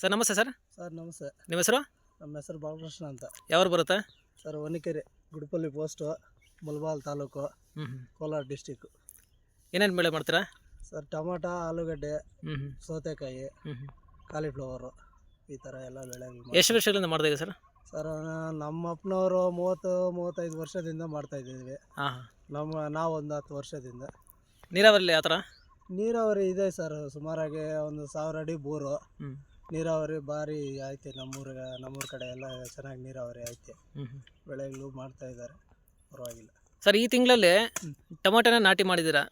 Sir ನಮಸ್ತೆ sir. Sir ನಮಸ್ತೆ. ನಿಮ್ಮ ಹೆಸರು? ನಮ್ಮ ಹೆಸರು ಬಾಲಕೃಷ್ಣ ಅಂತ. ಯಾವ್ರು ಬರುತ್ತೆ? Sir Onakere Gudpalli post Mulbagal taluk Kolar district ಏನೇನು ಬೆಳೆ ಮಾಡ್ತೀರಾ? ಸರ್ ಟೊಮಾಟ ಆಲೂಗಡ್ಡೆ ಹ್ಞೂ ಸೌತೆಕಾಯಿ ಕಾಲಿಫ್ಲವರು ಈ ಥರ ಎಲ್ಲ ಬೆಳೆ ಎಷ್ಟು ವರ್ಷಗಳಿಂದ ಮಾಡ್ತಾ ಸರ್? ಸರ್ ನಮ್ಮ ಅಪ್ಪನವರು ಮೂವತ್ತು ಮೂವತ್ತೈದು ವರ್ಷದಿಂದ ಮಾಡ್ತಾ ಇದ್ದೀವಿ. ಹಾಂ ನಮ್ಮ ನಾವು ಒಂದು ಹತ್ತು ವರ್ಷದಿಂದ. ನೀರಾವರಿಲಿ ಯಾವ ಥರ ನೀರಾವರಿ ಇದೆ ಸರ್ ಸುಮಾರಾಗಿ ಒಂದು ಸಾವಿರ ಅಡಿ ಬೋರು. ನೀರಾವರಿ ಭಾರಿ ಐತೆ ನಮ್ಮೂರ ನಮ್ಮೂರ ಕಡೆ ಎಲ್ಲ ಚೆನ್ನಾಗಿ ನೀರಾವರಿ ಐತೆ ಬೆಳೆಗಳು ಮಾಡ್ತಾ ಇದ್ದಾರೆ. ಪರವಾಗಿಲ್ಲ. ಸರ್ ಈ ತಿಂಗಳಲ್ಲಿ ಟೊಮಾಟೋನ ನಾಟಿ ಮಾಡಿದ್ದೀರಾ?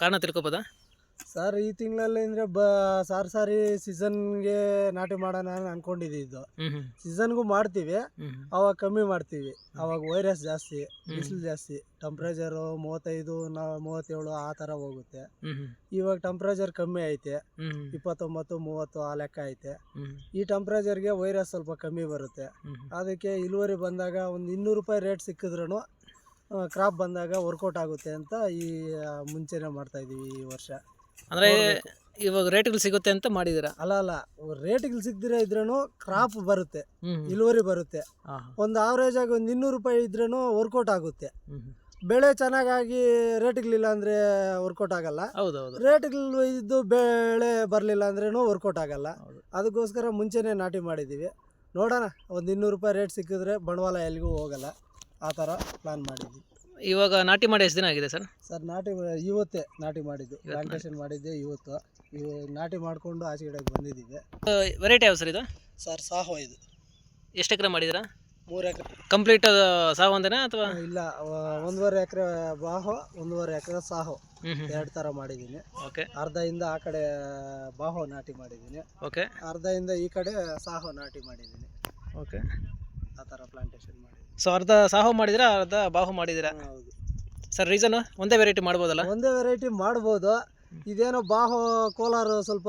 ಕಾರಣ ತಿಳ್ಕೊಬೋದಾ? ಸರ್ ಈ ತಿಂಗಳಲ್ಲಿ ಅಂದ್ರೆ ಬ ಸಾರಿ ಸಾರಿ ಸೀಸನ್ಗೆ ನಾಟಿ ಮಾಡೋಣ ಅನ್ಕೊಂಡಿದ್ದು ಸೀಸನ್ಗೂ ಮಾಡ್ತೀವಿ. ಅವಾಗ ಕಮ್ಮಿ ಮಾಡ್ತೀವಿ. ಅವಾಗ ವೈರಸ್ ಜಾಸ್ತಿ ಬಿಸಿಲು ಜಾಸ್ತಿ. ಟೆಂಪ್ರೇಚರು ಮೂವತ್ತೈದು ಮೂವತ್ತೇಳು ಆ ಥರ ಹೋಗುತ್ತೆ. ಇವಾಗ ಟೆಂಪ್ರೇಚರ್ ಕಮ್ಮಿ ಐತೆ. ಇಪ್ಪತ್ತೊಂಬತ್ತು ಮೂವತ್ತು ಆ ಲೆಕ್ಕ ಐತೆ. ಈ ಟೆಂಪ್ರೇಚರ್ಗೆ ವೈರಸ್ ಸ್ವಲ್ಪ ಕಮ್ಮಿ ಬರುತ್ತೆ. ಅದಕ್ಕೆ ಇಳುವರಿ ಬಂದಾಗ ಒಂದು ಇನ್ನೂರು ರೂಪಾಯಿ ರೇಟ್ ಸಿಕ್ಕಿದ್ರು ಕ್ರಾಪ್ ಬಂದಾಗ ವರ್ಕೌಟ್ ಆಗುತ್ತೆ ಅಂತ ಈ ಮುಂಚೆನೆ ಮುಂಚೆನೇ ಮಾಡ್ತಾ ಇದೀವಿ ಈ ವರ್ಷ. ಅಂದರೆ. ಇವಾಗ ರೇಟ್ಗಳು ಸಿಗುತ್ತೆ ಅಂತ ಮಾಡಿದ್ದೀರಾ ಅಲ್ಲ ಅಲ್ಲ. ರೇಟ್ಗಳು ಸಿಗ್ದಿರ ಇದ್ರೂ ಕ್ರಾಪ್ ಬರುತ್ತೆ. ಇಳುವರಿ ಬರುತ್ತೆ. ಒಂದು ಆವ್ರೇಜ್ ಆಗಿ ಒಂದು ಇನ್ನೂರು ರೂಪಾಯಿ ಇದ್ರೂ ವರ್ಕೌಟ್ ಆಗುತ್ತೆ. ಬೆಳೆ ಚೆನ್ನಾಗಾಗಿ ರೇಟ್ಗಳಿಲ್ಲ ಅಂದ್ರೆ ವರ್ಕೌಟ್ ಆಗಲ್ಲ. ಹೌದು ಹೌದು ರೇಟ್ಗಳು ಇದ್ದು ಬೆಳೆ ಬರಲಿಲ್ಲ ಅಂದ್ರೂ ವರ್ಕೌಟ್ ಆಗಲ್ಲ. ಅದಕ್ಕೋಸ್ಕರ ಮುಂಚೆನೆ ನಾಟಿ ಮಾಡಿದ್ದೀವಿ ನೋಡೋಣ ಒಂದು ಇನ್ನೂರು ರೂಪಾಯಿ ರೇಟ್ ಸಿಕ್ಕಿದ್ರೆ ಬಂಡವಾಳ ಎಲ್ಲಿಗೂ ಹೋಗಲ್ಲ. ಆ ಥರ ಪ್ಲಾನ್ ಮಾಡಿದ್ವಿ. ಇವಾಗ ನಾಟಿ ಮಾಡಿ ಎಷ್ಟು ದಿನ ಆಗಿದೆ ಸರ್? ಸರ್ ನಾಟಿ ಇವತ್ತೇ ನಾಟಿ ಮಾಡಿದ್ದು. ಪ್ಲಾಂಟೇಶನ್ ಮಾಡಿದ್ದೆ ಇವತ್ತು. ಇವ ನಾಟಿ ಮಾಡಿಕೊಂಡು ಆಚೆ ಗಿಡಕ್ಕೆ ಬಂದಿದ್ದೀವಿ ವೆರೈಟಿ ಯಾವ ಸರ್ ಇದು? ಸರ್ ಸಾಹೋ ಇದು. ಎಷ್ಟು ಎಕರೆ ಮಾಡಿದ್ದೀರಾ? ಮೂರು ಎಕರೆ. ಕಂಪ್ಲೀಟ್ ಸಾವಂದೇನಾ ಅಥವಾ? ಇಲ್ಲ ವ- ಒಂದೂವರೆ ಎಕರೆ ಬಾಹೋ ಒಂದೂವರೆ ಎಕರೆ ಸಾಹೋ. ಹ್ಞೂ ಹ್ಞೂ ಎರಡು ಥರ ಮಾಡಿದ್ದೀನಿ. ಓಕೆ. ಅರ್ಧ ಇಂದ ಆ ಕಡೆ ಬಾಹೋ ನಾಟಿ ಮಾಡಿದ್ದೀನಿ. ಓಕೆ. ಅರ್ಧ ಇಂದ ಈ ಕಡೆ ಸಾಹೋ ನಾಟಿ ಮಾಡಿದ್ದೀನಿ. ಓಕೆ. ಆ ಥರ ಪ್ಲಾಂಟೇಶನ್ ಮಾಡಿದ್ದೀನಿ. ಸೊ ಅರ್ಧ ಸಾಹು ಮಾಡಿದಿರಾ ಅರ್ಧ ಬಾಹು ಮಾಡಿದಿರಾ ಹೌದು. ಸರ್ ರೀಸನ್ ಒಂದೇ ವೆರೈಟಿ ಮಾಡ್ಬೋದಲ್ಲ? ಒಂದೇ ವೆರೈಟಿ ಮಾಡ್ಬೋದು. ಇದೇನೋ ಬಾಹು ಕೋಲಾರ ಸ್ವಲ್ಪ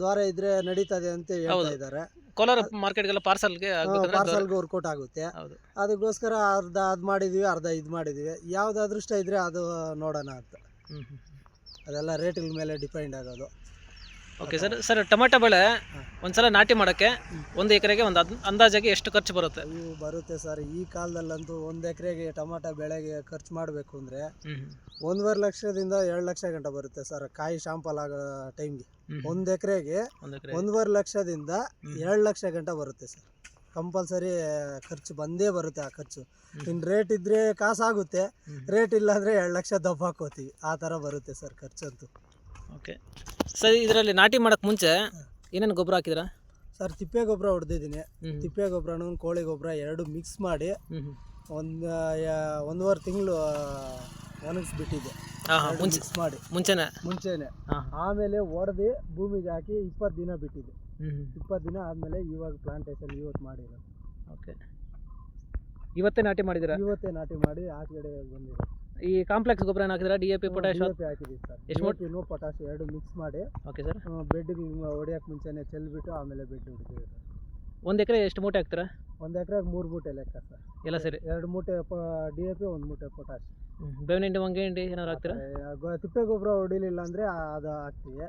ದ್ವಾರ ಇದ್ರೆ ನಡೀತದೆ ಅಂತ ಹೇಳ್ತಾ ಇದ್ದಾರೆ. ಕೋಲಾರ ಮಾರ್ಕೆಟ್ಗೆಲ್ಲ ಪಾರ್ಸಲ್ಗೆ ಪಾರ್ಸಲ್ಗೆ ವರ್ಕೌಟ್ ಆಗುತ್ತೆ. ಹೌದು. ಅದಕ್ಕೋಸ್ಕರ ಅರ್ಧ ಅದು ಮಾಡಿದೀವಿ ಅರ್ಧ ಇದು ಮಾಡಿದೀವಿ. ಯಾವ್ದು ಅದೃಷ್ಟ ಇದ್ರೆ ಅದು ನೋಡೋಣ ಅಂತ. ಅದೆಲ್ಲ ರೇಟ್ಗಳ ಮೇಲೆ ಡಿಪೆಂಡ್ ಆಗೋದು. ಓಕೆ ಸರ್ ಸರ್ ಟೊಮೆಟೊ ಬೆಳೆ. ಒಂದ್ಸಲ ನಾಟಿ ಮಾಡೋಕ್ಕೆ ಒಂದು ಎಕರೆಗೆ ಒಂದು ಅದ್- ಅಂದಾಜಾಗಿ ಎಷ್ಟು ಖರ್ಚು ಬರುತ್ತೆ? ಇವು ಬರುತ್ತೆ ಸರ್ ಈ ಕಾಲದಲ್ಲಂತೂ ಒಂದು ಎಕರೆಗೆ ಟೊಮಾಟೊ ಬೆಳೆಗೆ ಖರ್ಚು ಮಾಡಬೇಕು ಅಂದರೆ ಒಂದೂವರೆ ಲಕ್ಷದಿಂದ ಎರಡು ಲಕ್ಷ ಗಂಟೆ ಬರುತ್ತೆ ಸರ್ ಕಾಯಿ ಶಾಂಪಲ್ ಆಗೋ ಟೈಮ್ಗೆ. ಒಂದು ಎಕರೆಗೆ ಒಂದು ಒಂದೂವರೆ ಲಕ್ಷದಿಂದ ಎರಡು ಲಕ್ಷ ಗಂಟೆ ಬರುತ್ತೆ ಸರ್. ಕಂಪಲ್ಸರಿ ಖರ್ಚು ಬಂದೇ ಬರುತ್ತೆ ಆ ಖರ್ಚು. ಇನ್ನು ರೇಟ್ ಇದ್ದರೆ ಕಾಸಾಗುತ್ತೆ ರೇಟ್ ಇಲ್ಲ ಅಂದರೆ ಎರಡು ಲಕ್ಷ ದಬ್ಬ ಹಾಕೋತೀವಿ ಆ ಥರ ಬರುತ್ತೆ ಸರ್ ಖರ್ಚಂತೂ. ಓಕೆ. ಸರ್ ಇದರಲ್ಲಿ ನಾಟಿ ಮಾಡೋಕ್ಕೆ ಮುಂಚೆ ಏನೇನು ಗೊಬ್ಬರ ಹಾಕಿದ್ರಾ? ಸರ್ ತಿಪ್ಪೆ ಗೊಬ್ಬರ ಹೊಡೆದಿದ್ದೀನಿ. ತಿಪ್ಪೆ ಗೊಬ್ಬರನೂ ಕೋಳಿ ಗೊಬ್ಬರ ಎರಡು ಮಿಕ್ಸ್ ಮಾಡಿ ಒಂದು ಒಂದೂವರೆ ತಿಂಗಳು ಒಣಗಿಸ್ಬಿಟ್ಟಿದ್ದೆ. ಮಿಕ್ಸ್ ಮಾಡಿ. ಮುಂಚೆನೆ? ಮುಂಚೆನೆ. ಆಮೇಲೆ ಹೊಡೆದು ಭೂಮಿಗೆ ಹಾಕಿ ಇಪ್ಪತ್ತು ದಿನ ಬಿಟ್ಟಿದ್ದೆ. ಇಪ್ಪತ್ತು ದಿನ ಆದಮೇಲೆ ಇವಾಗ ಪ್ಲಾಂಟೇಶನ್ ಇವತ್ತು ಮಾಡಿರೋದು. ಓಕೆ. ಇವತ್ತೇ ನಾಟಿ ಮಾಡಿದ್ದೀರಾ? ಇವತ್ತೇ ನಾಟಿ ಮಾಡಿ ಆ ಕಡೆ ಬಂದಿರೋ ಈ ಕಾಂಪ್ಲೆಕ್ಸ್ ಗೊಬ್ಬರ ಹಾಕಿದ್ರೆ ಡಿ ಎ ಪಿ ಪೊಟ್ಯಾಶ್ ಹಾಕಿದ್ದೀವಿ ಸರ್ ಎಷ್ಟು ಮೂಟೆ? ಪೊಟ್ಯಾಶ್ ಎರಡು ಮಿಕ್ಸ್ ಮಾಡಿ. ಓಕೆ ಸರ್ ಬೆಡ್ ಹೊಡಿಯೋಕೆ ಮುಂಚೆನೆ ಚೆಲ್ಬಿಟ್ಟು ಆಮೇಲೆ ಬೆಡ್ ಹೊಡಿತೀವಿ ಒಂದು ಎಕರೆ ಎಷ್ಟು ಮೂಟೆ ಹಾಕ್ತೀರಾ? ಒಂದು ಎಕರೆಗೆ ಮೂರು ಮೂಟೆ ಲೆಕ್ಕ ಸರ್ ಎಲ್ಲ ಸರಿ. ಎರಡು ಮೂಟೆ ಡಿ ಎ ಪಿ ಒಂದು ಮೂಟೆ ಪೊಟ್ಯಾಶ್ ಬೇವಿನ ಹಿಂಡಿ ಮಂಗೆ ಹಿಂಡಿ ಏನಾದ್ರು ಹಾಕ್ತೀರಾ? ತಿಪ್ಪೆ ಗೊಬ್ಬರ ಹೊಡಿಲಿಲ್ಲ ಅಂದರೆ ಅದು ಹಾಕ್ತೀವಿ.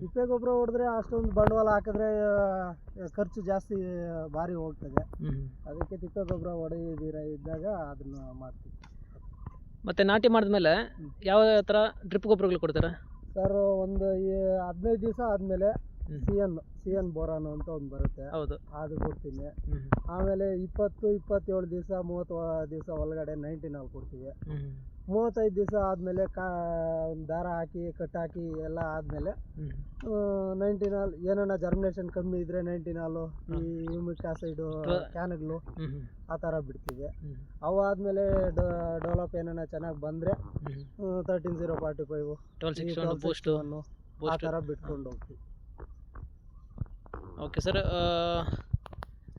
ತಿಪ್ಪೆ ಗೊಬ್ಬರ ಹೊಡೆದ್ರೆ ಅಷ್ಟೊಂದು ಬಂಡವಾಳ ಹಾಕಿದ್ರೆ ಖರ್ಚು ಜಾಸ್ತಿ ಭಾರಿ ಹೋಗ್ತದೆ. ಅದಕ್ಕೆ ತಿಪ್ಪೆ ಗೊಬ್ಬರ ಹೊಡೆದಿರ ಇದ್ದಾಗ ಅದನ್ನು ಮಾಡ್ತೀವಿ. ಮತ್ತು ನಾಟಿ ಮಾಡಿದ್ಮೇಲೆ ಮೇಲೆ ಯಾವ ಥರ ಡ್ರಿಪ್ ಗೊಬ್ಬರಗಳು ಕೊಡ್ತೀರಾ? ಸರ್ ಒಂದು ಈ ಹದಿನೈದು ದಿವಸ ಆದಮೇಲೆ. C N C N boron ಅಂತ ಒಂದು ಬರುತ್ತೆ. ಹೌದು. ಅದು ಕೊಡ್ತೀನಿ. ಆಮೇಲೆ ಇಪ್ಪತ್ತು ಇಪ್ಪತ್ತೇಳು ದಿವಸ ಮೂವತ್ತು ದಿವಸ ಒಳಗಡೆ ನೈಂಟಿ ನಾವು ಕೊಡ್ತೀವಿ. ಮೂವತ್ತೈದು ದಿವಸ ಆದಮೇಲೆ ಕಾ ಒಂದ್ ದಾರ ಹಾಕಿ ಕಟ್ಟಾಕಿ ಎಲ್ಲ ಆದಮೇಲೆ ನೈಂಟಿನ್ ಹಾಲ್ ಏನನ್ನ ಜರ್ಮಿನೇಷನ್ ಕಮ್ಮಿ ಇದ್ರೆ ನೈಂಟಿನಾಲು ಈ ಹ್ಯೂಮಿಕ್ ಆಸೈಡು. ಕ್ಯಾನ್ಗಳು ಆ ಥರ ಬಿಡ್ತೀವಿ ಅವು ಆದಮೇಲೆ ಡೆವಲಪ್ ಏನನ್ನ ಚೆನ್ನಾಗಿ ಬಂದರೆ ತರ್ಟೀನ್ ಜೀರೋ ಫಾರ್ಟಿ ಫೈವ್ ಆ ಥರ ಬಿಟ್ಕೊಂಡು ಹೋಗ್ತೀವಿ. ಓಕೆ ಸರ್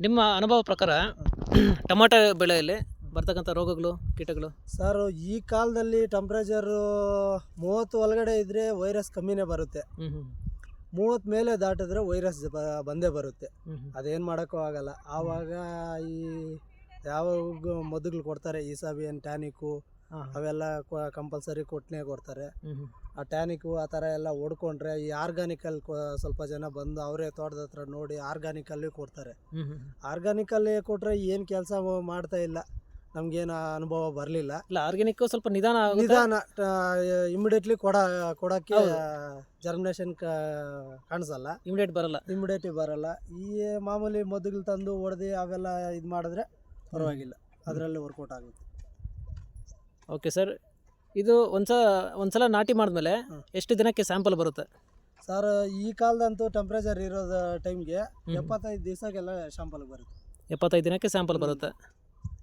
ನಿಮ್ಮ ಅನುಭವ ಪ್ರಕಾರ ಟೊಮಾಟೊ ಬೆಳೆಯಲ್ಲಿ ಬರ್ತಕ್ಕಂಥ ರೋಗಗಳು ಕೀಟಗಳು? ಸರ್ ಈ ಕಾಲದಲ್ಲಿ ಟೆಂಪ್ರೇಚರು ಮೂವತ್ತು ಒಳಗಡೆ ಇದ್ದರೆ ವೈರಸ್ ಕಮ್ಮಿನೇ ಬರುತ್ತೆ. ಹ್ಞೂ ಹ್ಞೂ ಮೂವತ್ತು ಮೇಲೆ ದಾಟಿದ್ರೆ ವೈರಸ್ ಬ- ಬಂದೇ ಬರುತ್ತೆ. ಅದೇನು ಮಾಡೋಕ್ಕೂ ಆಗಲ್ಲ. ಆವಾಗ ಈ ಯಾವ ಮದ್ದುಗಳು ಕೊಡ್ತಾರೆ ಇಸಾಬಿಯನ್ ಟ್ಯಾನಿಕ್ಕು ಹಾಂ ಅವೆಲ್ಲ ಕಂಪಲ್ಸರಿ ಕೊಟ್ಟನೆ ಕೊಡ್ತಾರೆ. ಹ್ಞೂ ಆ ಟ್ಯಾನಿಕ್ಕು ಆ ಥರ ಎಲ್ಲ ಹೊಡ್ಕೊಂಡ್ರೆ ಈ ಆರ್ಗಾನಿಕಲ್ ಸ್ವಲ್ಪ ಜನ ಬಂದು ಅವರೇ ತೋಟದ ಹತ್ರ ನೋಡಿ ಆರ್ಗಾನಿಕಲ್ಲಿ ಕೊಡ್ತಾರೆ. ಹ್ಞೂ ಹ್ಞೂ ಆರ್ಗಾನಿಕಲ್ಲಿ ಕೊಟ್ಟರೆ ಏನು ಕೆಲಸ ಮಾಡ್ತಾ ಇಲ್ಲ. ನಮಗೇನು ಅನುಭವ ಬರಲಿಲ್ಲ. ಇಲ್ಲ ಆರ್ಗ್ಯಾನಿಕ್ ಸ್ವಲ್ಪ ನಿಧಾನ ಆಗುತ್ತೆ? ನಿಧಾನ ಇಮಿಡಿಯೇಟ್ಲಿ ಕೊಡ ಕೊಡೋಕ್ಕೆ ಜರ್ಮಿನೇಷನ್ ಕಾಣಿಸಲ್ಲ. ಇಮಿಡಿಯೇಟ್ ಬರಲ್ಲ. ಇಮಿಡಿಯೇಟ್ಲಿ ಬರಲ್ಲ. ಈ ಮಾಮೂಲಿ ಮದ್ದುಗಳು ತಂದು ಹೊಡೆದು ಅವೆಲ್ಲ ಇದು ಮಾಡಿದ್ರೆ ಪರವಾಗಿಲ್ಲ. ಅದರಲ್ಲಿ ವರ್ಕೌಟ್ ಆಗುತ್ತೆ. ಓಕೆ ಸರ್ ಇದು ಒಂದ್ಸಲ ಒಂದ್ಸಲ ನಾಟಿ ಮಾಡಿದ್ಮೇಲೆ ಹ್ಮ್. ಎಷ್ಟು ದಿನಕ್ಕೆ ಸ್ಯಾಂಪಲ್ ಬರುತ್ತೆ? ಸರ್ ಈ ಕಾಲದಂತೂ ಟೆಂಪ್ರೇಚರ್ ಇರೋದು ಟೈಮ್ಗೆ ಎಪ್ಪತ್ತೈದು ದಿವಸಕ್ಕೆಲ್ಲ ಸ್ಯಾಂಪಲ್ ಬರುತ್ತೆ. ಎಪ್ಪತ್ತೈದು ದಿನಕ್ಕೆ ಸ್ಯಾಂಪಲ್ ಬರುತ್ತೆ.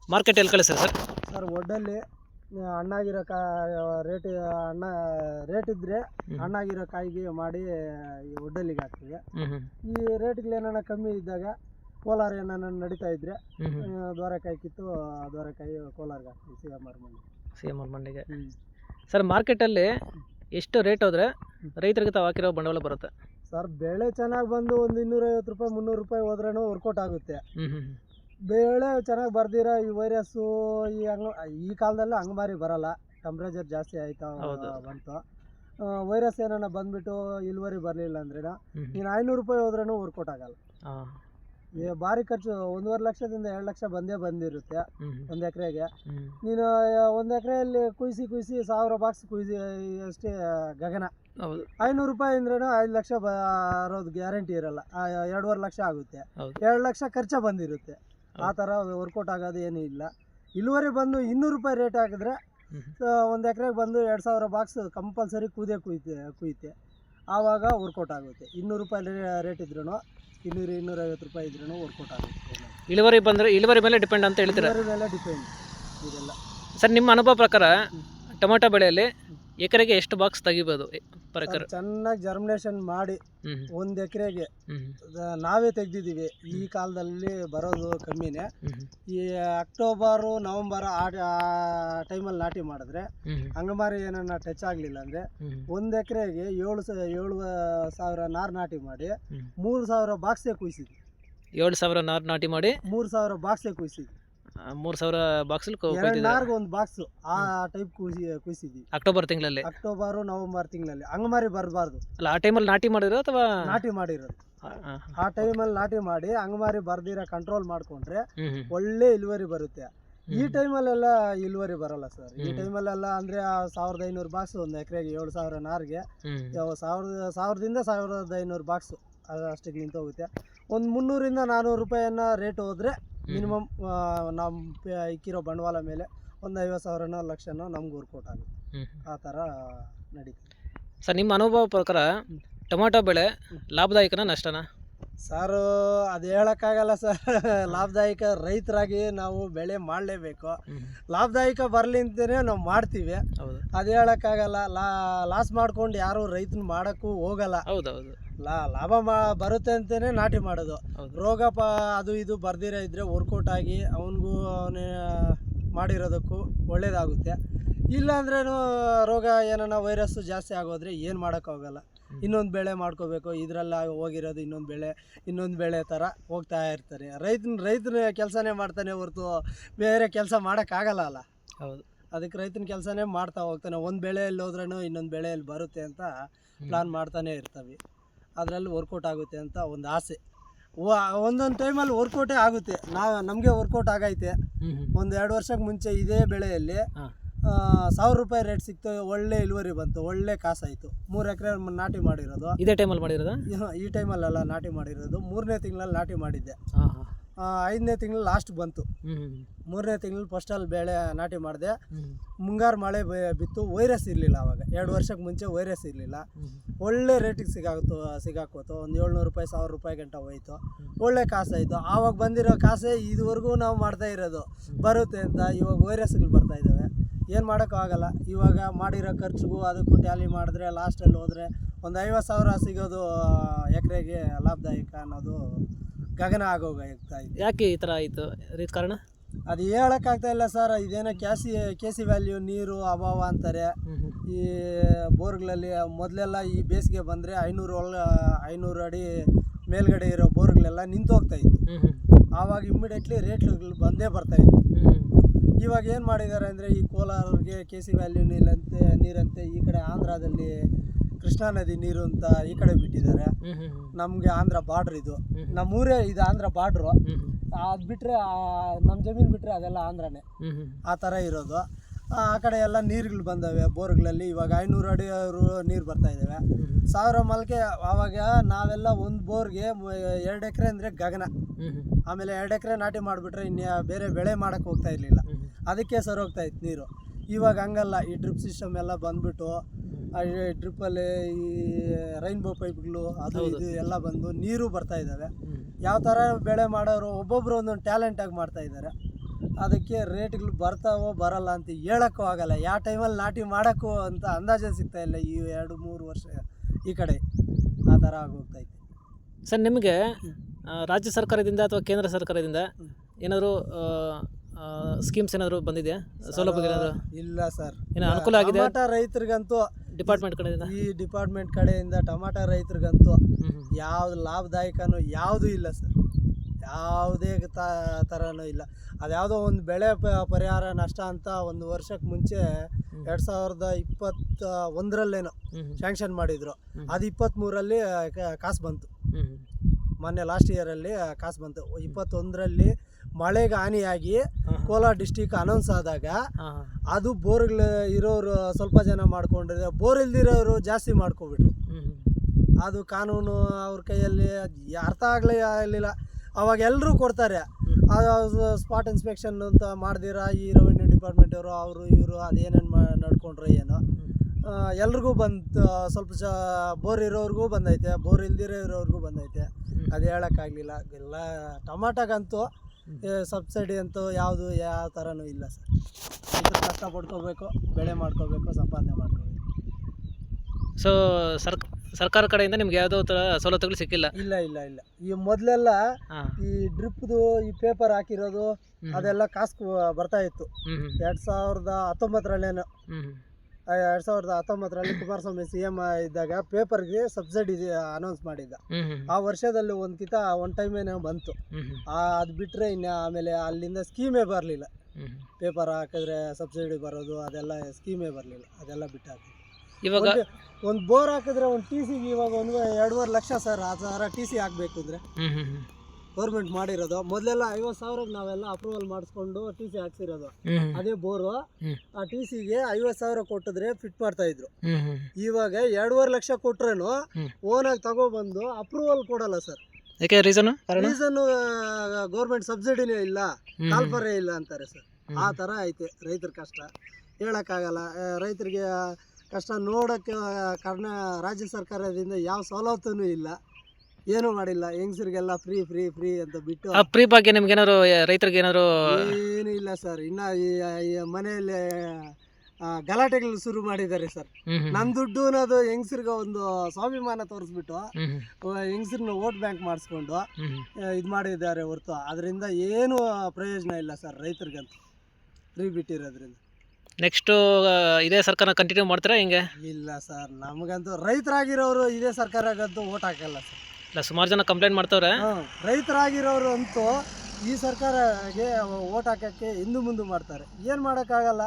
ಮಾರ್ಕೆಟ್ ಎಲ್ಲಿ ಕಳಿಸ್ತಾರೆ ಸರ್? ಸರ್ ಒಡ್ಡಲ್ಲಿ ಹಣ್ಣಾಗಿರೋ ಕಾ ರೇಟ್ ಹಣ್ಣ ರೇಟ್ ಇದ್ರೆ. ಹಣ್ಣಾಗಿರೋ ಕಾಯಿಗೆ ಮಾಡಿ ಈ ಒಡ್ಡಲ್ಲಿಗೆ ಹಾಕ್ತೀವಿ. ಈ ರೇಟ್ಗಳು ಏನಾರ ಕಮ್ಮಿ ಇದ್ದಾಗ ಕೋಲಾರ ಏನಾನ ನಡೀತಾ ಇದ್ರೆ ದ್ವಾರಕಾಯಿ ಕಿತ್ತು ದ್ವಾರಕಾಯಿ ಕೋಲಾರ್ಗೆ ಹಾಕ್ತೀವಿ C M R mandi. C M R ಮಂಡಿಗೆ. Sir ಮಾರ್ಕೆಟಲ್ಲಿ ಎಷ್ಟು ರೇಟ್ ಹೋದರೆ ರೈತರಿಗೆ ತಾವು ಹಾಕಿರೋ ಬಂಡವಾಳ ಬರುತ್ತೆ? ಸರ್ ಬೆಳೆ ಚೆನ್ನಾಗಿ ಬಂದು ಒಂದು ಇನ್ನೂರೈವತ್ತು ರೂಪಾಯಿ ಮುನ್ನೂರು ರೂಪಾಯಿ ಹೋದ್ರೂ ವರ್ಕೌಟ್ ಆಗುತ್ತೆ. ಬೆಳೆ ಚೆನ್ನಾಗಿ ಬರ್ದಿರ ಈ ವೈರಸ್ಸು ಈ ಹಂಗ ಈ ಕಾಲದಲ್ಲೂ ಹಂಗಮಾರಿ ಬರಲ್ಲ. ಟೆಂಪ್ರೇಚರ್ ಜಾಸ್ತಿ ಆಯ್ತಾ. ಬಂತು. ವೈರಸ್ ಏನಾನ ಬಂದ್ಬಿಟ್ಟು ಇಳುವರಿ ಬರಲಿಲ್ಲ ಅಂದ್ರೆ ನೀನು ಐನೂರು ರೂಪಾಯಿ ಹೋದ್ರೂ ವರ್ಕೌಟ್ ಆಗಲ್ಲ. ಹಾಂ ಈ ಭಾರಿ ಖರ್ಚು. ಒಂದೂವರೆ ಲಕ್ಷದಿಂದ ಎರಡು ಲಕ್ಷ ಬಂದೇ ಬಂದಿರುತ್ತೆ ಒಂದು ಎಕರೆಗೆ. ನೀನು ಒಂದು ಎಕರೆಯಲ್ಲಿ ಕುಯ್ಸಿ ಕುಯ್ಸಿ ಸಾವಿರ ಬಾಕ್ಸ್ ಕುಯ್ಸಿ ಅಷ್ಟೇ ಗಗನ. ಐನೂರು ರೂಪಾಯಿ ಅಂದ್ರೂ ಐದು ಲಕ್ಷ ಬರೋದು ಗ್ಯಾರಂಟಿ ಇರಲ್ಲ. ಎರಡೂವರೆ ಲಕ್ಷ ಆಗುತ್ತೆ. ಎರಡು ಲಕ್ಷ ಖರ್ಚ ಬಂದಿರುತ್ತೆ. ಆ ಥರ ವರ್ಕೌಟ್ ಆಗೋದು ಏನೂ ಇಲ್ಲ. ಇಳುವರಿ ಬಂದು ಇನ್ನೂರು ರೂಪಾಯಿ ರೇಟ್ ಹಾಕಿದ್ರೆ. ಒಂದು ಎಕರೆಗೆ ಬಂದು ಎರಡು ಸಾವಿರ ಬಾಕ್ಸ್ ಕಂಪಲ್ಸರಿ ಕೂದೇ ಕುಯ್ತೆ ಕುಯ್ತೆ. ಆವಾಗ ವರ್ಕೌಟ್ ಆಗುತ್ತೆ. ಇನ್ನೂರು ರೂಪಾಯಿ ರೇಟ್ ಇದ್ರೂ ಇನ್ನೂರು ಇನ್ನೂರೈವತ್ತು ರೂಪಾಯಿ ಇದ್ರೂ ವರ್ಕೌಟ್ ಆಗುತ್ತೆ. ಇಳುವರಿ ಬಂದರೆ ಇಳುವರಿ ಮೇಲೆ ಡಿಪೆಂಡ್ ಅಂತ ಹೇಳ್ತೀರಾ? ಇಳುವರಿ ಮೇಲೆ ಡಿಪೆಂಡ್ ಇದೆಲ್ಲ. ಸರ್ ನಿಮ್ಮ ಅನುಭವ ಪ್ರಕಾರ ಟೊಮೆಟೊ ಬೆಳೆಯಲ್ಲಿ ಎಕರೆಗೆ ಎಷ್ಟು ಬಾಕ್ಸ್ ತೆಗಿಬೋದು ಪರ್ ಎಕರ್ ಚೆನ್ನಾಗಿ ಜರ್ಮಿನೇಷನ್ ಮಾಡಿ ಒಂದ್ ಎಕರೆಗೆ ನಾವೇ ತೆಗ್ದಿದೀವಿ ಈ ಕಾಲದಲ್ಲಿ ಬರೋದು ಕಮ್ಮಿನೇ. ಈ ಅಕ್ಟೋಬರ್ ನವೆಂಬರ್ ಆ ಟೈಮಲ್ಲಿ ನಾಟಿ ಮಾಡಿದ್ರೆ ಅಂಗಮಾರಿ ಏನನ್ನ ಟಚ್ ಆಗ್ಲಿಲ್ಲ ಅಂದ್ರೆ ಒಂದ್ ಎಕರೆಗೆ ಏಳು ಏಳು ಸಾವಿರ ನಾರು ನಾಟಿ ಮಾಡಿ ಮೂರು ಸಾವಿರ ಬಾಕ್ಸೇ ಕುಯ್ಸಿದ್ವಿ. ಏಳು ಸಾವಿರ ನಾರು ನಾಟಿ ಮಾಡಿ? ಮೂರು ಸಾವಿರ ಬಾಕ್ಸೇ ಕುಯ್ಸಿದ್ವಿ. ಮೂರು ಸಾವಿರ ಬಾಕ್ಸ್ ಒಂದು ಬಾಕ್ಸ್ ಆ ಟೈಪ್ ಕುಯ್ಸಿ ಕುಯ್ಸಿದ್ವಿ. ಅಕ್ಟೋಬರ್ ತಿಂಗಳಲ್ಲಿ. ಅಕ್ಟೋಬರ್ ನವೆಂಬರ್ ತಿಂಗಳಲ್ಲಿ. ಅಂಗಮಾರಿ ಬರಬಾರ್ದು. ಅಲ್ಲ ಆ ಟೈಮಲ್ಲಿ ನಾಟಿ ಮಾಡಿರೋ ಅಥವಾ ನಾಟಿ ಮಾಡಿರೋದು. ಆ ಟೈಮಲ್ಲಿ ನಾಟಿ ಮಾಡಿ ಅಂಗಮಾರಿ ಬರ್ದಿರ ಕಂಟ್ರೋಲ್ ಮಾಡಿಕೊಂಡ್ರೆ ಒಳ್ಳೆ ಇಳುವರಿ ಬರುತ್ತೆ. ಈ ಟೈಮಲ್ಲೆಲ್ಲ ಇಳುವರಿ ಬರಲ್ಲ ಸರ್ ಈ. ಟೈಮಲ್ಲೆಲ್ಲ ಅಂದ್ರೆ ಸಾವಿರದ ಐನೂರು ಬಾಕ್ಸ್ ಒಂದು ಎಕರೆಗೆ ಏಳು ಸಾವಿರ ನಾರಿಗೆ. ಸಾವಿರದ ಸಾವಿರದಿಂದ ಸಾವಿರದ ಐನೂರು ಬಾಕ್ಸ್ ಅದು ಅಷ್ಟಕ್ಕೆ ನಿಂತೋಗುತ್ತೆ. ಒಂದು ಮುನ್ನೂರಿಂದ ನಾನ್ನೂರು ರೂಪಾಯಿಯನ್ನ ರೇಟ್ ಹೋದರೆ ಮಿನಿಮಮ್ ನಮ್ಮ ಇಕ್ಕಿರೋ ಬಂಡವಾಳ ಮೇಲೆ ಒಂದು ಐವತ್ತು ಸಾವಿರನೋ ಲಕ್ಷನೋ ನಮ್ಗೆ ವರ್ಕೌಟ್ ಆಗುತ್ತೆ. ಆ ಥರ ನಡೀತದೆ. ಸರ್ ನಿಮ್ಮ ಅನುಭವ ಪ್ರಕಾರ ಟೊಮೊಟೊ ಬೆಳೆ ಲಾಭದಾಯಕನ ನಷ್ಟನಾ? ಸಾರು ಅದು ಹೇಳೋಕ್ಕಾಗಲ್ಲ ಸರ್. ಲಾಭದಾಯಕ ರೈತರಾಗಿ ನಾವು ಬೆಳೆ ಮಾಡಲೇಬೇಕು. ಲಾಭದಾಯಕ ಬರಲಿ ಅಂತಲೇ ನಾವು ಮಾಡ್ತೀವಿ. ಹೌದು. ಅದು ಹೇಳೋಕ್ಕಾಗಲ್ಲ. ಲಾ ಲಾಸ್ ಮಾಡ್ಕೊಂಡು ಯಾರು ರೈತನ ಮಾಡೋಕ್ಕೂ ಹೋಗಲ್ಲ. ಹೌದು ಹೌದು ಲಾ ಲಾಭ ಮಾ ಬರುತ್ತೆ ಅಂತಲೇ ನಾಟಿ ಮಾಡೋದು. ರೋಗ ಪ ಅದು ಇದು ಬರ್ದಿರೋ ಇದ್ದರೆ ವರ್ಕೌಟ್ ಆಗಿ ಅವನಿಗೂ ಅವನೇ ಮಾಡಿರೋದಕ್ಕೂ ಒಳ್ಳೇದಾಗುತ್ತೆ. ಇಲ್ಲ ಅಂದ್ರೇನು ರೋಗ ಏನಾನ ವೈರಸ್ಸು ಜಾಸ್ತಿ ಆಗೋದ್ರೆ ಏನು ಮಾಡೋಕ್ಕಾಗಲ್ಲ ಇನ್ನೊಂದು ಬೆಳೆ ಮಾಡ್ಕೋಬೇಕು ಇದರಲ್ಲಿ ಹೋಗಿರೋದು ಇನ್ನೊಂದು ಬೆಳೆ ಇನ್ನೊಂದು ಬೆಳೆ ಥರ ಹೋಗ್ತಾ ಇರ್ತಾರೆ. ರೈತನ ರೈತನ ಕೆಲಸನೇ ಮಾಡ್ತಾನೆ ಹೊರತು ಬೇರೆ ಕೆಲಸ ಮಾಡೋಕ್ಕಾಗಲ್ಲ ಅಲ್ಲ. ಹೌದು. ಅದಕ್ಕೆ ರೈತನ ಕೆಲಸನೇ ಮಾಡ್ತಾ ಹೋಗ್ತಾನೆ. ಒಂದು ಬೆಳೆಯಲ್ಲಿ ಹೋದ್ರೂ ಇನ್ನೊಂದು ಬೆಳೆಯಲ್ಲಿ ಬರುತ್ತೆ ಅಂತ ಪ್ಲಾನ್ ಮಾಡ್ತಾನೆ ಇರ್ತೀವಿ. ಅದರಲ್ಲಿ ವರ್ಕೌಟ್ ಆಗುತ್ತೆ ಅಂತ ಒಂದು ಆಸೆ. ಒಂದೊಂದು ಟೈಮಲ್ಲಿ ವರ್ಕೌಟೇ ಆಗುತ್ತೆ. ನಾ ನಮಗೆ ವರ್ಕೌಟ್ ಆಗೈತೆ. ಒಂದು ಎರಡು ವರ್ಷಕ್ಕೆ ಮುಂಚೆ ಇದೇ ಬೆಳೆಯಲ್ಲಿ ಸಾವಿರ ರೂಪಾಯಿ ರೇಟ್ ಸಿಕ್ತು ಒಳ್ಳೆ ಇಳುವರಿ ಬಂತು ಒಳ್ಳೆ ಕಾಸಾಯಿತು. ಮೂರು ಎಕರೆ ನಾಟಿ ಮಾಡಿರೋದು. ಇದೇ ಟೈಮಲ್ಲಿ ಮಾಡಿರೋದು? ಈ- ಟೈಮಲ್ಲೆಲ್ಲ ನಾಟಿ ಮಾಡಿರೋದು. ಮೂರನೇ ತಿಂಗಳಲ್ಲಿ ನಾಟಿ ಮಾಡಿದ್ದೆ. ಐದನೇ ತಿಂಗಳು ಲಾಸ್ಟ್ ಬಂತು. ಮೂರನೇ ತಿಂಗಳು ಫಸ್ಟಲ್ಲಿ ಬೆಳೆ ನಾಟಿ ಮಾಡಿದೆ. ಮುಂಗಾರು ಮಳೆ ಬಿತ್ತು ವೈರಸ್ ಇರಲಿಲ್ಲ ಅವಾಗ. ಎರಡು ವರ್ಷಕ್ಕೆ ಮುಂಚೆ ವೈರಸ್ ಇರಲಿಲ್ಲ. ಒಳ್ಳೆ ರೇಟಿಗೆ ಸಿಗಾಕ್ತು ಸಿಗಾಕೋತು ಒಂದು ಏಳ್ನೂರು ರೂಪಾಯಿ ಸಾವಿರ ರೂಪಾಯಿ ಗಂಟ ಹೋಯ್ತು. ಒಳ್ಳೆ ಕಾಸಾಯಿತು ಆವಾಗ ಬಂದಿರೋ ಕಾಸೇ ಇದುವರೆಗೂ ನಾವು ಮಾಡ್ತಾ ಇರೋದು. ಬರುತ್ತೆ ಅಂತ ಇವಾಗ ವೈರಸ್ಗಳು ಬರ್ತಾ ಇದ್ದಾವೆ ಏನು ಮಾಡೋಕ್ಕಾಗಲ್ಲ ಇವಾಗ ಮಾಡಿರೋ ಖರ್ಚಿಗೂ ಅದಕ್ಕೂ ಟ್ಯಾಲಿ ಮಾಡಿದ್ರೆ ಲಾಸ್ಟಲ್ಲಿ ಹೋದರೆ ಒಂದು ಐವತ್ತು ಸಾವಿರ ಸಿಗೋದು ಎಕರೆಗೆ ಲಾಭದಾಯಕ ಅನ್ನೋದು ಗಗನ ಆಗೋಗ್ತಾ ಇದೆ. ಯಾಕೆ ಈ ಥರ ಆಯಿತು? ರೀತಿ ಕಾರಣ? ಅದು ಹೇಳೋಕ್ಕಾಗ್ತಾ ಇಲ್ಲ ಸರ್ ಇದೇನೋ ಕ್ಯಾಸಿ ಕೆ ಸಿ ವ್ಯಾಲ್ಯೂ ನೀರು ಅಭಾವ ಅಂತಾರೆ. ಈ ಬೋರ್ಗಳಲ್ಲಿ ಮೊದಲೆಲ್ಲ ಈ ಬೇಸಿಗೆ ಬಂದರೆ ಐನೂರು ಒಳ ಐನೂರು ಅಡಿ ಮೇಲ್ಗಡೆ ಇರೋ ಬೋರ್ಗಳೆಲ್ಲ ನಿಂತು ಹೋಗ್ತಾ ಇತ್ತು. ಆವಾಗ ಇಮ್ಮಿಡಿಯೇಟ್ಲಿ ರೇಟ್ಗಳು ಬಂದೇ ಬರ್ತಾ ಇತ್ತು. ಇವಾಗ ಏನು ಮಾಡಿದ್ದಾರೆ ಅಂದರೆ ಈ ಕೋಲಾರಿಗೆ ಕೆ ಸಿ ವ್ಯಾಲ್ಯೂ ನೀರಂತೆ ನೀರಂತೆ ಈ ಕಡೆ ಆಂಧ್ರದಲ್ಲಿ ಕೃಷ್ಣಾ ನದಿ ನೀರು ಅಂತ ಈ ಕಡೆ ಬಿಟ್ಟಿದ್ದಾರೆ. ನಮ್ಗೆ ಆಂಧ್ರ ಬಾರ್ಡ್ರ್ ಇದು. ನಮ್ಮ ಊರೇ ಇದು ಆಂಧ್ರ ಬಾರ್ಡ್ರು ಅದ್ ಬಿಟ್ರೆ ನಮ್ಮ ಜಮೀನು ಬಿಟ್ರೆ ಅದೆಲ್ಲ ಆಂಧ್ರನೇ. ಆ ಥರ ಇರೋದು. ಆ ಕಡೆ ಎಲ್ಲ ನೀರುಗಳು ಬಂದವೆ ಬೋರ್ಗಳಲ್ಲಿ. ಇವಾಗ ಐನೂರು ಅಡಿ ನೀರು ಬರ್ತಾ ಇದ್ದಾವೆ ಸಾವಿರ ಮಲ್ಕೆ ಆವಾಗ ನಾವೆಲ್ಲ ಒಂದು ಬೋರ್ಗೆ ಎರಡು ಎಕರೆ ಅಂದರೆ ಗಗನ. ಆಮೇಲೆ ಎರಡು ಎಕರೆ ನಾಟಿ ಮಾಡಿಬಿಟ್ರೆ ಇನ್ನ ಬೇರೆ ಬೆಳೆ ಮಾಡೋಕ್ಕೆ ಹೋಗ್ತಾ ಇರಲಿಲ್ಲ. ಅದಕ್ಕೆ ಸರ್ ಹೋಗ್ತಾ ಇತ್ತು ನೀರು. ಇವಾಗ ಹಂಗಲ್ಲ. ಈ ಡ್ರಿಪ್ ಸಿಸ್ಟಮ್ ಎಲ್ಲ ಬಂದ್ಬಿಟ್ಟು ಡ್ರಿಪ್ಪಲ್ಲಿ ಈ ರೈನ್ಬೋ ಪೈಪ್ಗಳು ಅದು. ಇದು ಎಲ್ಲ ಬಂದು ನೀರು ಬರ್ತಾ ಇದ್ದಾವೆ. ಯಾವ ಥರ ಬೆಳೆ ಮಾಡೋರು ಒಬ್ಬೊಬ್ರು ಒಂದೊಂದು ಟ್ಯಾಲೆಂಟಾಗಿ ಮಾಡ್ತಾ ಇದ್ದಾರೆ. ಅದಕ್ಕೆ ರೇಟ್ಗಳು ಬರ್ತಾವೋ ಬರಲ್ಲ ಅಂತ ಹೇಳೋಕ್ಕೂ ಆಗಲ್ಲ. ಯಾವ ಟೈಮಲ್ಲಿ ನಾಟಿ ಮಾಡೋಕ್ಕೂ ಅಂತ ಅಂದಾಜೇ ಸಿಗ್ತಾ ಇಲ್ಲ ಈ ಎರಡು ಮೂರು ವರ್ಷ ಈ ಕಡೆ. ಆ ಥರ ಆಗೋಗ್ತೈತೆ ಸರ್ ನಿಮಗೆ ರಾಜ್ಯ ಸರ್ಕಾರದಿಂದ ಅಥವಾ ಕೇಂದ್ರ ಸರ್ಕಾರದಿಂದ ಏನಾದರೂ ಸ್ಕೀಮ್ಸ್ ಏನಾದರೂ ಬಂದಿದೆಯಾ? ಸೌಲಭ್ಯ ಇಲ್ಲ ಸರ್. ಏನೋ ಅನುಕೂಲ ಆಗಿದೆ? ರೈತರಿಗಂತೂ ಡಿಪಾರ್ಟ್ಮೆಂಟ್ ಕಡೆಯಿಂದ? ಈ ಡಿಪಾರ್ಟ್ಮೆಂಟ್ ಕಡೆಯಿಂದ ಟೊಮಾಟೊ ರೈತರಿಗಂತೂ ಯಾವ್ದು ಲಾಭದಾಯಕನೂ ಯಾವುದೂ ಇಲ್ಲ ಸರ್. ಯಾವುದೇ ತ- ಥರನೂ ಇಲ್ಲ. ಅದ್ಯಾವುದೋ ಒಂದು ಬೆಳೆ ಪ- ಪರಿಹಾರ ನಷ್ಟ ಅಂತ ಒಂದು ವರ್ಷಕ್ಕೆ ಮುಂಚೆ ಎರಡು ಸಾವಿರದ ಇಪ್ಪತ್ತ ಒಂದರಲ್ಲೇನೋ ಸ್ಯಾಂಕ್ಷನ್ ಮಾಡಿದರು. ಅದು ಇಪ್ಪತ್ತ್ಮೂರಲ್ಲಿ ಕಾಸು ಬಂತು. ಮೊನ್ನೆ ಲಾಸ್ಟ್ ಇಯರಲ್ಲಿ ಕಾಸು ಬಂತು. ಇಪ್ಪತ್ತೊಂದರಲ್ಲಿ ಮಳೆಗೆ ಹಾನಿಯಾಗಿ ಕೋಲಾರ ಡಿಸ್ಟಿಕ್ ಅನೌನ್ಸ್ ಆದಾಗ ಅದು ಬೋರ್ಗಳ ಇರೋರು ಸ್ವಲ್ಪ ಜನ ಮಾಡ್ಕೊಂಡಿದ್ರೆ ಬೋರ್ ಇಲ್ದಿರೋರು ಜಾಸ್ತಿ ಮಾಡ್ಕೊಬಿಟ್ರು. ಅದು ಕಾನೂನು ಅವ್ರ ಕೈಯಲ್ಲಿ ಅದ್ ಅರ್ಥ ಆಗಲೇ ಆಗಲಿಲ್ಲ. ಅವಾಗ ಎಲ್ಲರೂ ಕೊಡ್ತಾರೆ. ಅದು ಸ್ಪಾಟ್ ಇನ್ಸ್ಪೆಕ್ಷನ್ ಅಂತ ಮಾಡ್ದಿರ ಈ ರೆವಿನ್ಯೂ ಡಿಪಾರ್ಟ್ಮೆಂಟ್ ಅವರು ಅವರು ಇವರು ಅದೇನೇನು ಮಾ ನಡ್ಕೊಂಡ್ರೆ ಏನೋ. ಎಲ್ರಿಗೂ ಬಂತು ಸ್ವಲ್ಪ ಜ ಬೋರ್ ಇರೋರಿಗೂ ಬಂದೈತೆ ಬೋರ್ ಇಲ್ದಿರೋ ಇರೋರಿಗೂ ಬಂದೈತೆ. ಅದು ಹೇಳೋಕ್ಕಾಗಲಿಲ್ಲ. ಎಲ್ಲ ಟಮಾಟಗಂತೂ ಸಬ್ಸಿಡಿ ಅಂತೂ ಯಾವುದು ಯಾವ ಥರನೂ ಇಲ್ಲ ಸರ್. ರೈತರು ಕಷ್ಟ ಪಡ್ಕೋಬೇಕು ಬೆಳೆ ಮಾಡ್ಕೋಬೇಕು ಸಂಪಾದನೆ ಮಾಡ್ಕೋಬೇಕು. ಸೊ ಸರ್ಕ ಸರ್ಕಾರ ಕಡೆಯಿಂದ ನಿಮ್ಗೆ ಯಾವುದೋ ಥರ ಸವಲತ್ತುಗಳು ಸಿಕ್ಕಿಲ್ಲ? ಇಲ್ಲ ಇಲ್ಲ ಇಲ್ಲ. ಈ ಮೊದಲೆಲ್ಲ ಈ ಡ್ರಿಪ್ದು ಈ ಪೇಪರ್ ಹಾಕಿರೋದು ಅದೆಲ್ಲ ಕಾಸು ಬರ್ತಾ ಇತ್ತು. ಎರಡು ಸಾವಿರದ ಹತ್ತೊಂಬತ್ತರಲ್ಲೇನೋ. ಎರಡು ಸಾವಿರದ ಹತ್ತೊಂಬತ್ತರಲ್ಲಿ ಕುಮಾರಸ್ವಾಮಿ ಸಿ ಎಂ ಇದ್ದಾಗ ಪೇಪರ್ಗೆ ಸಬ್ಸಿಡಿ ಅನೌನ್ಸ್ ಮಾಡಿದ್ದ. ಆ ವರ್ಷದಲ್ಲಿ ಒಂದು ಕಿತ ಒನ್ ಟೈಮೇನೆ ಬಂತು. ಆ ಅದ್ ಬಿಟ್ಟರೆ ಇನ್ನು ಆಮೇಲೆ ಅಲ್ಲಿಂದ ಸ್ಕೀಮೇ ಬರಲಿಲ್ಲ. ಪೇಪರ್ ಹಾಕಿದ್ರೆ ಸಬ್ಸಿಡಿ ಬರೋದು ಅದೆಲ್ಲ ಸ್ಕೀಮೇ ಬರಲಿಲ್ಲ. ಅದೆಲ್ಲ ಬಿಟ್ಟು ಹಾಕಿ ಇವಾಗ ಒಂದು ಬೋರ್ ಹಾಕಿದ್ರೆ ಒಂದು ಟಿ ಸಿಗೆ ಇವಾಗ ಒಂದು ಎರಡೂವರೆ ಲಕ್ಷ ಸರ್ ಆ ಥರ ಟಿ ಸಿ ಹಾಕಬೇಕು ಅಂದರೆ. ಗೌರ್ಮೆಂಟ್ ಮಾಡಿರೋದು. ಮೊದಲೆಲ್ಲ ಐವತ್ತು ಸಾವಿರಕ್ಕೆ ನಾವೆಲ್ಲ ಅಪ್ರೂವಲ್ ಮಾಡಿಸ್ಕೊಂಡು ಟಿ ಸಿ ಹಾಕ್ಸಿರೋದು. ಅದೇ ಬೋರು ಆ ಟಿ ಸಿಗೆ ಐವತ್ತು ಸಾವಿರ ಕೊಟ್ಟಿದ್ರೆ ಫಿಟ್ ಮಾಡ್ತಾ ಇದ್ರು. ಇವಾಗ ಎರಡೂವರೆ ಲಕ್ಷ ಕೊಟ್ರೇನು. ಓನಾಗಿ ತಗೊಬಂದು ಅಪ್ರೂವಲ್ ಕೊಡಲ್ಲ ಸರ್ ಯಾಕೆ ರೀಸನ್ ರೀಸನ್ ಗೌರ್ಮೆಂಟ್ ಸಬ್ಸಿಡಿನೇ ಇಲ್ಲ. ಕಾಲ್ಪರೇ ಇಲ್ಲ ಅಂತಾರೆ ಸರ್ ಆ ಥರ ಐತೆ ರೈತರ ಕಷ್ಟ. ಹೇಳೋಕ್ಕಾಗಲ್ಲ. ರೈತರಿಗೆ ಕಷ್ಟ ನೋಡೋಕ್ಕೆ ಕರ್ನಾ ರಾಜ್ಯ ಸರ್ಕಾರದಿಂದ ಯಾವ ಸವಲತ್ತೂ ಇಲ್ಲ. ಏನೂ ಮಾಡಿಲ್ಲ. ಹೆಂಗಸರಿಗೆಲ್ಲ ಫ್ರೀ ಫ್ರೀ ಫ್ರೀ ಅಂತ ಬಿಟ್ಟು ಆ ಪ್ರೀ ಬಗ್ಗೆ ನಿಮ್ಗೆ ಏನಾದ್ರು ರೈತರಿಗೆ ಏನಾದ್ರು ಏನು ಇಲ್ಲ ಸರ್ ಇನ್ನ ಈ ಈ ಮನೆಯಲ್ಲಿ ಆ, ಗಲಾಟೆಗಳು ಶುರು ಮಾಡಿದ್ದಾರೆ ಸರ್ ನಮ್ ದುಡ್ಡು ಅನ್ನೋದು ಹೆಂಗಸರಿಗೆ ಒಂದು ಸ್ವಾಭಿಮಾನ ತೋರಿಸ್ಬಿಟ್ಟು ಓಟ್ ಹೆಂಗಸ್ರನ್ನ ವೋಟ್ ಬ್ಯಾಂಕ್ ಮಾಡಿಸ್ಕೊಂಡು ಇದ್ ಇದು ಮಾಡಿದ್ದಾರೆ ಹೊರತು. ಅದರಿಂದ ಏನು ಪ್ರಯೋಜನ ಇಲ್ಲ ಸರ್ ರೈತರಿಗಂತ. ಫ್ರೀ ಬಿಟ್ಟಿರೋದ್ರಿಂದ. ನೆಕ್ಸ್ಟು ಇದೇ ಸರ್ಕಾರ ಕಂಟಿನ್ಯೂ ಮಾಡ್ತೀರಾ ಹಿಂಗೆ? ಇಲ್ಲ ಸರ್ ನಮಗಂತೂ ರೈತರಾಗಿರೋರು ಇದೇ ಸರ್ಕಾರಕ್ಕಂತೂ ಓಟ್ ಹಾಕಲ್ಲ ಸರ್ ಇಲ್ಲ ಸುಮಾರು ಜನ ಕಂಪ್ಲೇಂಟ್ ಮಾಡ್ತವ್ರೆ. ರೈತರಾಗಿರೋರು ಅಂತೂ ಈ ಸರ್ಕಾರಗೆ ಓಟ್ ಹಾಕೋಕ್ಕೆ ಹಿಂದು ಮುಂದೆ ಮಾಡ್ತಾರೆ. ಏನು ಮಾಡೋಕ್ಕಾಗಲ್ಲ.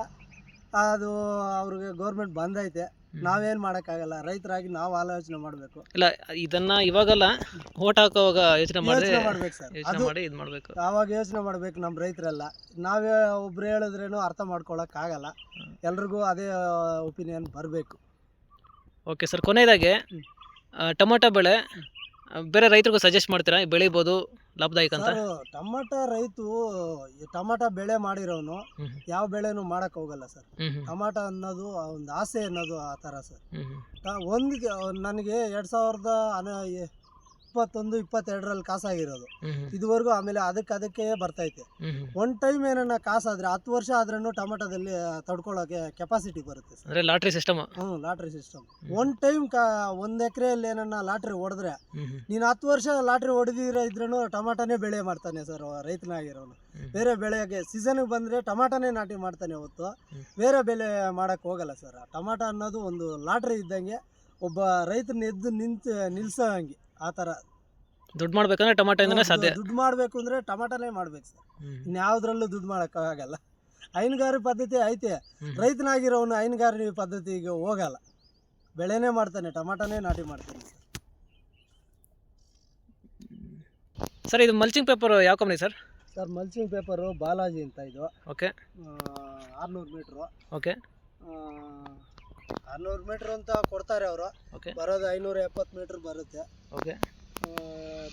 ಅದು ಅವ್ರಿಗೆ ಗೌರ್ಮೆಂಟ್ ಬಂದೈತೆ. ನಾವೇನು ಮಾಡೋಕ್ಕಾಗಲ್ಲ. ರೈತರಾಗಿ ನಾವು ಆಲೋಚನೆ ಮಾಡಬೇಕು. ಇಲ್ಲ ಇದನ್ನ ಇವಾಗಲ್ಲ ಓಟ್ ಹಾಕೋವಾಗ ಯೋಚನೆ ಮಾಡಿ ಯೋಚನೆ ಮಾಡ್ಬೇಕು ಸರ್. ಯೋಚನೆ ಅದು ಮಾಡಿ ಇದು ಮಾಡಬೇಕು. ಆವಾಗ ಯೋಚನೆ ಮಾಡ್ಬೇಕು ನಮ್ಮ ರೈತರೆಲ್ಲ. ನಾವೇ ಒಬ್ರು ಹೇಳಿದ್ರೇನು ಅರ್ಥ ಮಾಡ್ಕೊಳಕ್ಕಾಗಲ್ಲ. ಎಲ್ರಿಗೂ ಅದೇ ಒಪಿನಿಯನ್ ಬರಬೇಕು. ಓಕೆ ಸರ್ ಕೊನೆಯದಾಗೆ. ಆ, ಟೊಮೊಟೊ ಬೆಳೆ ಬೇರೆ ರೈತರಿಗೂ ಸಜೆಸ್ಟ್ ಮಾಡ್ತೀರಾ? ಬೆಳಿಬೋದು ಲಾಭದಾಯಕ ಅಂತ? ಸರ್ ಟಮಾಟ ರೈತು ಟಮಾಟ ಬೆಳೆ ಮಾಡಿರೋನು ಯಾವ ಬೆಳೆನೂ ಮಾಡಕ್ ಹೋಗಲ್ಲ ಸರ್. ಟಮಾಟ ಅನ್ನೋದು ಒಂದು ಆಸೆ ಅನ್ನೋದು ಆ ತರ ಸರ್. ಒಂದು ನನಗೆ ಎರಡ್ ಸಾವಿರದ ಇಪ್ಪತ್ತೊಂದು ಇಪ್ಪತ್ತೆರಡರಲ್ಲಿ ಕಾಸಾಗಿರೋದು. ಇದುವರೆಗೂ ಆಮೇಲೆ ಅದಕ್ಕೆ ಅದಕ್ಕೆ ಬರ್ತೈತೆ. ಒನ್ ಟೈಮ್ ಏನನ್ನ ಕಾಸಾದ್ರೆ ಹತ್ತು ವರ್ಷ ಆದ್ರೂ ಟಮಾಟೋದಲ್ಲಿ ತಡ್ಕೊಳ್ಳೋಕೆ ಕೆಪಾಸಿಟಿ ಬರುತ್ತೆ ಸರ್. ಅಂದರೆ ಲಾಟ್ರಿ ಸಿಸ್ಟಮ್ ಹ್ಞೂ ಲಾಟ್ರಿ ಸಿಸ್ಟಮ್ ಒನ್ ಟೈಮ್ ಕಾ ಒಂದು ಎಕರೆಯಲ್ಲಿ ಏನನ್ನ ಲಾಟ್ರಿ ಹೊಡೆದ್ರೆ ನೀನು ಹತ್ತು ವರ್ಷ ಲಾಟ್ರಿ ಹೊಡೆದಿರ ಇದ್ರೂ ಟೊಮಾಟೋನೇ ಬೆಳೆ ಮಾಡ್ತಾನೆ ಸರ್ ರೈತನಾಗಿರೋನು. ಬೇರೆ ಬೆಳೆಗೆ ಸೀಸನ್ಗೆ ಬಂದರೆ ಟೊಮಾಟೋನೇ ನಾಟಿ ಮಾಡ್ತಾನೆ ಹೊತ್ತು ಬೇರೆ ಬೆಳೆ ಮಾಡೋಕ್ಕೆ ಹೋಗಲ್ಲ ಸರ್. ಟಮಾಟ ಅನ್ನೋದು ಒಂದು ಲಾಟ್ರಿ ಇದ್ದಂಗೆ ಒಬ್ಬ ರೈತನ ಎದ್ದು ನಿಂತು ನಿಲ್ಸೋ ಹಂಗೆ. ಆ ಥರ ದುಡ್ಡು ಮಾಡ್ಬೇಕಂದ್ರೆ ಟೊಮೊಟೊ ಇಂದನೇ ಸಾಧ್ಯ. ದುಡ್ಡು ಮಾಡಬೇಕು ಅಂದರೆ ಟಮಾಟನೇ ಮಾಡ್ಬೇಕು ಸರ್. ಇನ್ಯಾವುದ್ರಲ್ಲೂ ದುಡ್ಡು ಮಾಡೋಕ್ಕಾಗಲ್ಲ ಹೈನುಗಾರಿ ಪದ್ಧತಿ ಐತೆ. ರೈತನಾಗಿರೋನು ಹೈನುಗಾರಿ ಪದ್ಧತಿಗೆ ಹೋಗಲ್ಲ. ಬೆಳೆನೇ ಮಾಡ್ತಾನೆ ಟಮಾಟನೇ ನಾಟಿ ಮಾಡ್ತಾನೆ ಸರ್. ಇದು ಮಲ್ಚಿಂಗ್ ಪೇಪರ್ ಯಾವ company sir? Sir mulching paper Balaji ಅಂತ ಇದು. ಓಕೆ ಆರುನೂರು ಮೀಟ್ರು. ಓಕೆ ಆರುನೂರು ಮೀಟ್ರ್ ಅಂತ ಕೊಡ್ತಾರೆ ಅವರು. ಓಕೆ ಬರೋದು ಐನೂರ ಎಪ್ಪತ್ತು ಮೀಟ್ರ್ ಬರುತ್ತೆ. ಓಕೆ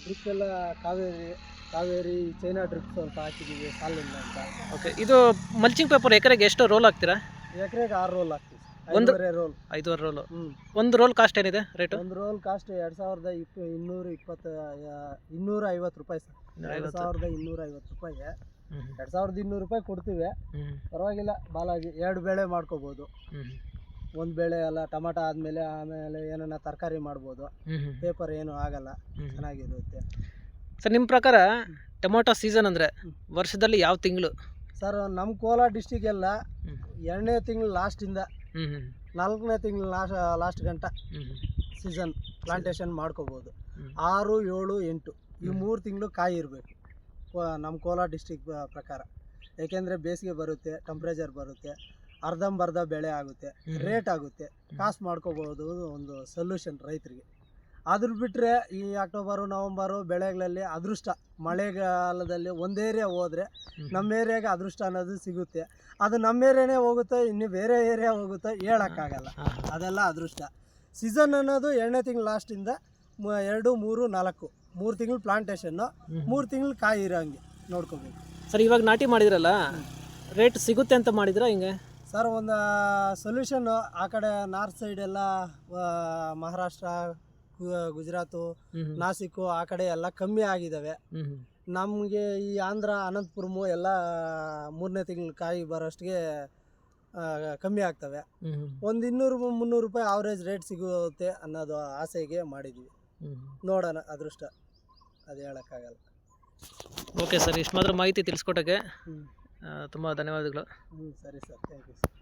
ಡ್ರಿಪ್ ಎಲ್ಲ ಕಾವೇರಿ ಕಾವೇರಿ ಚೈನಾ ಡ್ರಿಪ್ ಅಂತ ಹಾಕಿದ್ದೀವಿ ಸಾಲಿಂದ ಅಂತ. ಓಕೆ ಇದು ಮಲ್ಚಿಂಗ್ ಪೇಪರ್ ಎಕರೆಗೆ ಎಷ್ಟು ರೋಲ್ ಹಾಕ್ತೀರಾ? ಎಕರೆಗೆ ಆರು ರೋಲ್ ಹಾಕ್ತೀವಿ ಒಂದು- ರೋಲ್ ಐದುವರೆ ರೋಲು ಹ್ಞೂ ಒಂದು ರೋಲ್ ಕಾಸ್ಟ್ ಏನಿದೆ ರೇಟ್ ಒಂದು ರೋಲ್ ಕಾಸ್ಟ್ ಎರಡು ಸಾವಿರದ ಇಪ್ಪ ಇನ್ನೂರ ಇಪ್ಪತ್ತು ಇನ್ನೂರ ಐವತ್ತು ರೂಪಾಯಿ ಸರ್. ಎರಡು ಸಾವಿರದ ಇನ್ನೂರ ಐವತ್ತು ರೂಪಾಯಿ ಎರಡು ಸಾವಿರದ ಇನ್ನೂರು ರೂಪಾಯಿ ಕೊಡ್ತೀವಿ. ಪರವಾಗಿಲ್ಲ ಬಾಲಾಜಿ ಎರಡು ಬೇಳೆ ಮಾಡ್ಕೋಬೋದು. ಒಂದು ಬೇಳೆ ಎಲ್ಲ ಟಮಾಟ ಆದಮೇಲೆ ಆಮೇಲೆ ಏನನ್ನ ತರಕಾರಿ ಮಾಡ್ಬೋದು. ಪೇಪರ್ ಏನು ಆಗಲ್ಲ ಚೆನ್ನಾಗಿರುತ್ತೆ. ಸರ್ ನಿಮ್ಮ ಪ್ರಕಾರ ಟೊಮೊಟೊ ಸೀಸನ್ ಅಂದರೆ ವರ್ಷದಲ್ಲಿ ಯಾವ ತಿಂಗಳು? ಸರ್ ನಮ್ಮ ಕೋಲಾರ ಡಿಸ್ಟಿಗೆಲ್ಲ ಎರಡನೇ ತಿಂಗಳು ಲಾಸ್ಟಿಂದ ನಾಲ್ಕನೇ ತಿಂಗಳು ಲಾಸ್ಟ್ ಲಾಸ್ಟ್ ಗಂಟ ಸೀಸನ್ ಪ್ಲಾಂಟೇಶನ್ ಮಾಡ್ಕೋಬೋದು. ಆರು ಏಳು ಎಂಟು ಈ ಮೂರು ತಿಂಗಳು ಕಾಯಿ ಇರಬೇಕು. ನಮ್ಮ ಕೋಲಾರ ಡಿಸ್ಟಿಕ್ ಪ್ರಕಾರ. ಏಕೆಂದರೆ ಬೇಸಿಗೆ ಬರುತ್ತೆ ಟೆಂಪ್ರೇಚರ್ ಬರುತ್ತೆ. ಅರ್ಧಂಬರ್ಧ ಬೆಳೆ ಆಗುತ್ತೆ ರೇಟ್ ಆಗುತ್ತೆ ಕಾಸು ಮಾಡ್ಕೋಬಹುದು ಒಂದು ಸೊಲ್ಯೂಷನ್ ರೈತರಿಗೆ. ಅದ್ರ ಬಿಟ್ಟರೆ ಈ ಅಕ್ಟೋಬರು ನವಂಬರು ಬೆಳೆಗಳಲ್ಲಿ ಅದೃಷ್ಟ ಮಳೆಗಾಲದಲ್ಲಿ ಒಂದು ಏರಿಯಾ ಹೋದರೆ ನಮ್ಮ ಏರಿಯಾಗೆ ಅದೃಷ್ಟ ಅನ್ನೋದು ಸಿಗುತ್ತೆ. ಅದು ನಮ್ಮ ಏರಿಯಾನೇ ಹೋಗುತ್ತೆ ಇನ್ನು ಬೇರೆ ಏರಿಯಾ ಹೋಗುತ್ತೆ ಹೇಳೋಕ್ಕಾಗಲ್ಲ. ಅದೆಲ್ಲ ಅದೃಷ್ಟ. ಸೀಸನ್ ಅನ್ನೋದು ಎರಡನೇ ತಿಂಗಳು ಲಾಸ್ಟಿಂದ ಮ- ಎರಡು ಮೂರು ನಾಲ್ಕು ಮೂರು ತಿಂಗಳು ಪ್ಲಾಂಟೇಶನ್ನು ಮೂರು ತಿಂಗಳು ಕಾಯಿ ಇರೋಂಗೆ ನೋಡ್ಕೋಬೇಕು. ಸರ್ ಇವಾಗ ನಾಟಿ ಮಾಡಿದ್ರಲ್ಲ ರೇಟ್ ಸಿಗುತ್ತೆ ಅಂತ ಮಾಡಿದ್ರ ಹಿಂಗೆ? ಸರ್ ಒಂದು ಸೊಲ್ಯೂಷನ್ನು ಆ ಕಡೆ ನಾರ್ತ್ ಸೈಡ್ ಎಲ್ಲ ಮಹಾರಾಷ್ಟ್ರ ಗುಜರಾತು ನಾಸಿಕ್ ಆ ಕಡೆ ಎಲ್ಲ ಕಮ್ಮಿ ಆಗಿದ್ದಾವೆ ನಮಗೆ ಈ ಆಂಧ್ರ ಅನಂತಪುರಮು ಎಲ್ಲ ಮೂರನೇ ತಿಂಗಳು ಕಾಯಿ ಬರೋಷ್ಟಿಗೆ ಕಮ್ಮಿ ಆಗ್ತವೆ. ಒಂದು ಇನ್ನೂರು ಮುನ್ನೂರು ರೂಪಾಯಿ ಆವ್ರೇಜ್ ರೇಟ್ ಸಿಗುತ್ತೆ ಅನ್ನೋದು ಆಸೆಗೆ ಮಾಡಿದ್ವಿ. ನೋಡೋಣ ಅದೃಷ್ಟ. ಅದು ಹೇಳೋಕ್ಕಾಗಲ್ಲ. ಓಕೆ ಸರ್ ಇಷ್ಟು ಮಾತ್ರ ಮಾಹಿತಿ ತಿಳಿಸ್ಕೊಟ್ಟಕ್ಕೆ ಹ್ಞೂ ತುಂಬ ಧನ್ಯವಾದಗಳು. ಹ್ಞೂ ಸರಿ ಸರ್. Thank you sir